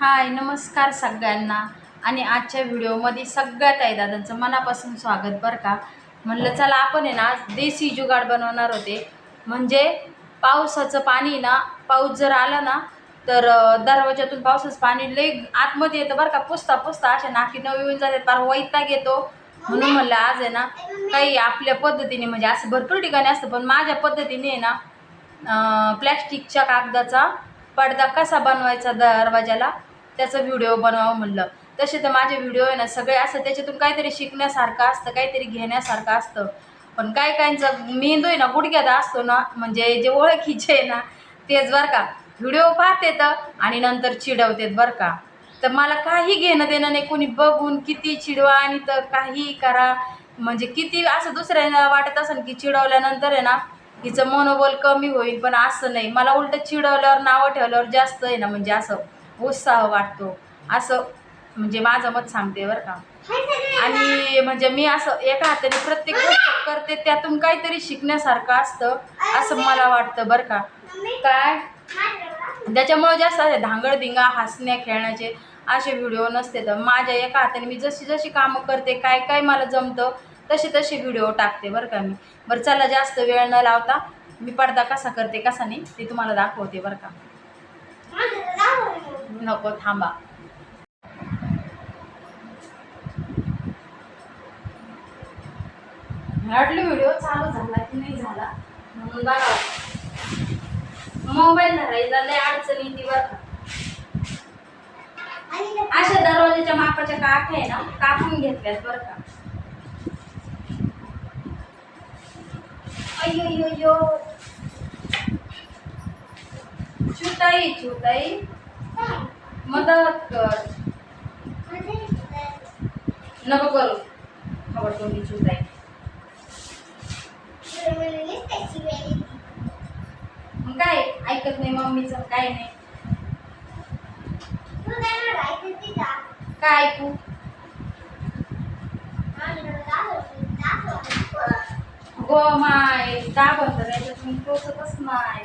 हाय नमस्कार सगळ्यांना. आणि आजच्या व्हिडिओमध्ये सगळ्या ताई दादांचं मनापासून स्वागत बरं का? म्हणलं चला आपण आहे ना देसी जुगाड बनवणार होते. म्हणजे पावसाचं पाणी ना पाऊस जर आला ना तर दरवाज्यातून पावसाचं पाणी लई आतमध्ये येतं बरं का. पुसता पुसता अशा नाकी नऊ येऊन जातात. फार वैताग येतो. म्हणून म्हणलं आज आहे ना काही आपल्या पद्धतीने म्हणजे असं भरपूर ठिकाणी असतं पण माझ्या पद्धतीने आहे ना प्लॅस्टिकच्या कागदाचा पडदा कसा बनवायचा दरवाजाला त्याचा व्हिडिओ बनवावं म्हणलं. तसे तर माझे व्हिडिओ आहे ना सगळे असं त्याच्यातून काहीतरी शिकण्यासारखं असतं काहीतरी घेण्यासारखं असतं. पण काय काहींचा मेंदू आहे ना गुडघ्यात असतो ना म्हणजे जे ओळखीचे आहे ना तेच बरं का. व्हिडिओ पाहते तर आणि नंतर चिडवतेत बरं का. तर मला काही घेणं देणं नाही कोणी बघून किती चिडवा आणि तर काही करा. म्हणजे किती असं दुसऱ्यांना वाटत असेल की चिडवल्यानंतर आहे ना हिचं मनोबल कमी होईल पण असं नाही. मला उलटं चिडवल्यावर नावं ठेवल्यावर जास्त आहे ना म्हणजे असं. उत्साह वाटतो. असं म्हणजे माझं मत सांगते बरं का. आणि म्हणजे मी असं एका हाताने प्रत्येक गोष्ट करते त्यातून काहीतरी शिकण्यासारखं असतं असं मला वाटतं बरं का. काय? त्याच्यामुळं जास्त असे धांगडधिंगा हसण्या खेळण्याचे असे व्हिडिओ नसते. तर माझ्या एका हाताने मी जशी जशी कामं करते काय काय मला जमतं तसे तसे व्हिडिओ टाकते बरं का मी. बरं चला जास्त वेळ न लावता मी पडदा कसा करते कसा नाही ते तुम्हाला दाखवते बरं का. नको थांबा. वाटलं व्हिडिओ चालू झाला की नाही झाला? म्हणून बघा. मोबाईल धरायला लय अडचणी येते बरं का. अशा दरवाजाच्या मापाच्या काठ आहे ना कापून घेतल्यात बरं का. अय्यो अय्यो अय्यो छुताई छुताई. मदत कर नको करू. खबर तोंडी छुताई मग काय ऐकत नाही मम्मीचं काय नाही. काय ऐकू? गो माय दाबण तर तुम्ही पोचतच नाही.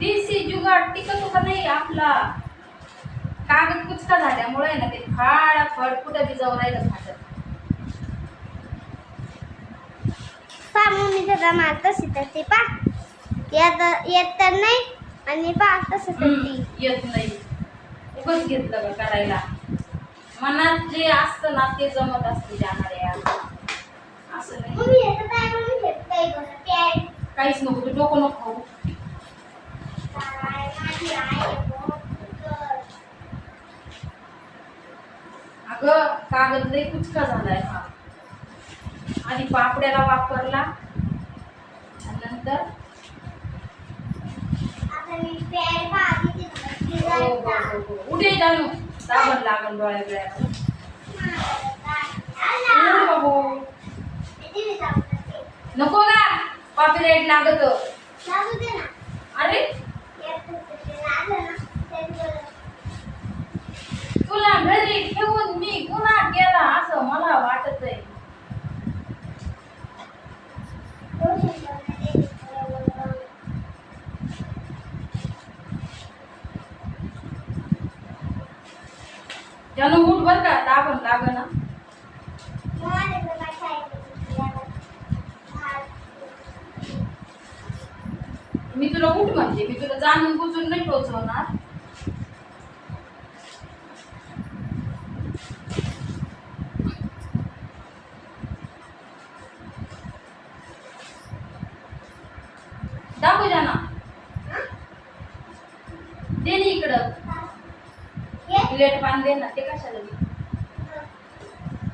देशी जुगाड टिकतो का नाही आपला. कागद कुचका झाल्यामुळे ना ते फाड कुठं बी जाऊ राहिलं फाटत तशी तर ते पा. येत तर नाही आणि पा तसं तर ती येत नाही. उगच घेतलं का करायला. मनात जे असतं ना ते जमत असते जाणाऱ्या. असं नाही. मम्मी मम्मी काहीच नको तू डोकं नको खाऊ काय माझी आई आहे बहुत सुंदर. अगं कागद लई कुचका झालाय हा. आधी पापड्याला वापरला. नंतर? हो, हो, हो. उठे जाणू दाबण लागण डोळ्या बिळ्याला. उठ बाबू. नको का कॉपीराईट लागत. अरे तुला घरी ठेवून मी गुन्हा केला असं मला वाटत आहे त्यानं बर का दाबण लाग ना मी तुला उठ म्हणते मी तुला जाणून बुजून नाही पोचवणार जाना. दे नी इकडं. लेट पान दे ना ते कशाला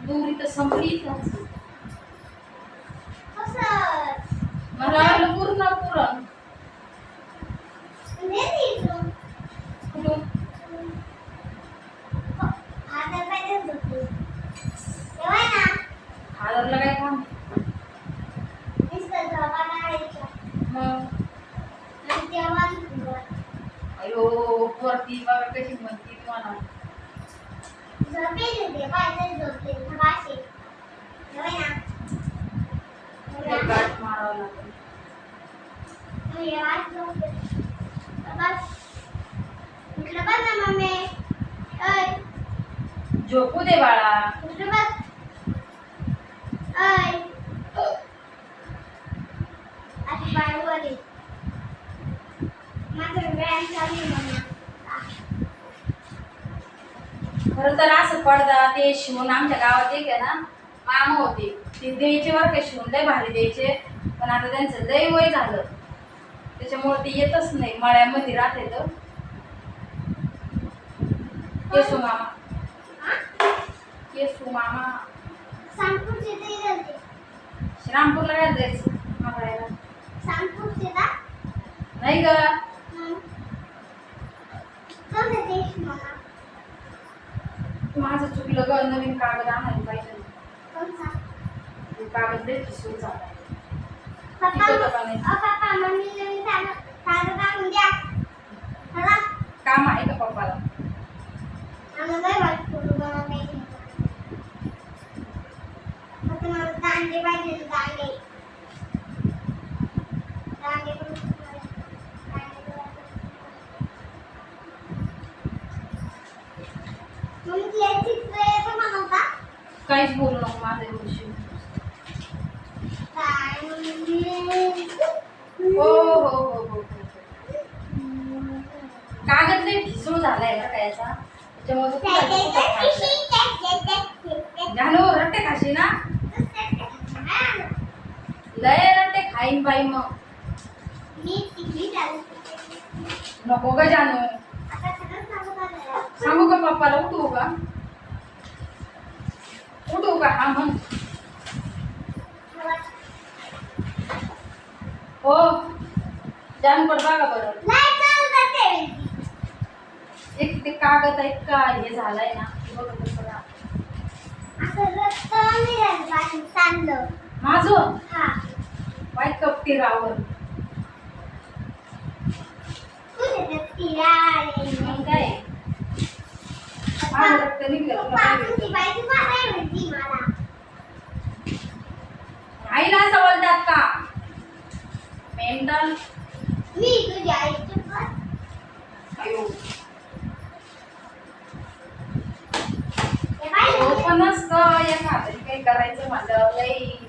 डोंगरी तर संपली मला आलं पूर्ण पुरण. आधारला काय काम? झोपू दे बाळा. खर तर असं पडदा ते शिवून आमच्या गावात एक आहे ना मामा होते. ते द्यायचे बरं का शिवून लय भारी द्यायचे. पण आता त्यांचं लय वय झालं. त्याच्यामुळे ते येतच नाही. मळ्यामध्ये राहते तर. मामा. केसू मामा. सांगपूरचे ते गेलते. श्रीरामपूरला काय जायचं? मागायला सांगपूरचे का? नाही ग. हं. माझं चुकलं ग. नवीन कागद आणायला पाहिजे. कागद द्या. चला. काम आहे का पप्पाला आम्हाला लय वाईट फोटो बनवायचे फक्त तुला चित्र येतं बनवता काहीच बोलू नको माझं एवढं शिव काय म्हणजे? हो हो हो हो हो. कागद लय ढिसूळ झालाय का याचा. त्याच्यामुळे. जानू रट्टे खाशी ना. लय रट्टे खाईन बाई मग. नको ग जानू. सांगू का पप्पाला? उठवू का उठवू का हा म्हण. हो. जानू बघा बरं. एक ते कागद आहेत का? हे झालंय ना. काय? निघलं तुला काय भेटलं? आईला असं बोलतात का? मेंटल मी तुझ्या आईची पण अयो असतं एका हाताने काही करायचं माझं लई.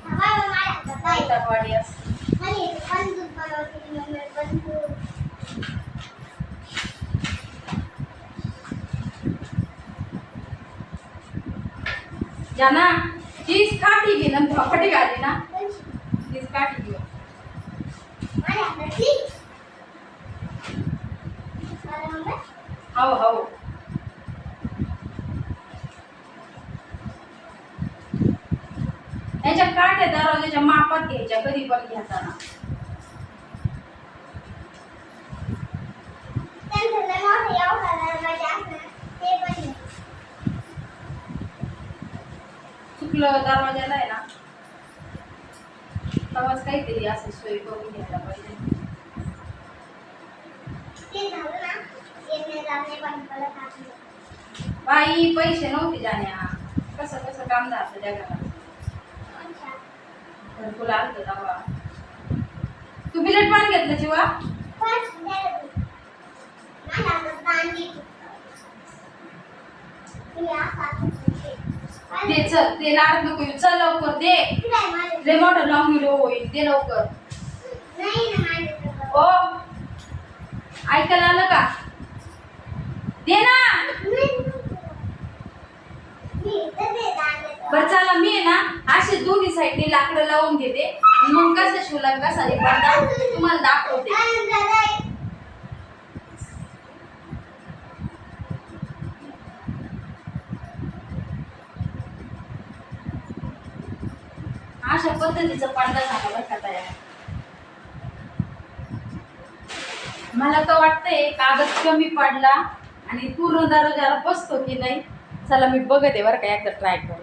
जाना तीच काठी घे ना धपाटी घाली ना. तीच काठी घे? हो हो. यांच्या काठ्या दरवाजाच्या मापात घ्यायच्या कधी पण घेताना. चुकलं दरवाजाला आहे ना. तेव्हाच काहीतरी असं सोय करून घ्यायला पाहिजे. बाई पैसे नव्हते जाण्या. कसं कसं काम झालं त्या घरात? तू बिलेट पण घेतलं शिवा? दे ते चल ते लाड नको येऊ. चल लवकर दे. इकडे आहे लय लॉंग व्हिडिओ होईल. दे लवकर. ना ओ ऐकायला आलं का? दे ना मी इथं ते दांडे- बरं चला मी आहे ना असे दोन्ही साईडने लाकडं लावून घेते. आणि मग कसं शिवला कसा हे पडदा तुम्हाला दाखवते. अशा पद्धतीचा पडदा झाला बरं का तयार. मला तर वाटतंय कागद कमी पडला आणि पूर्ण दरवाजाला बसतो की नाही. चला मी बघते बरं का एकदा ट्राय करू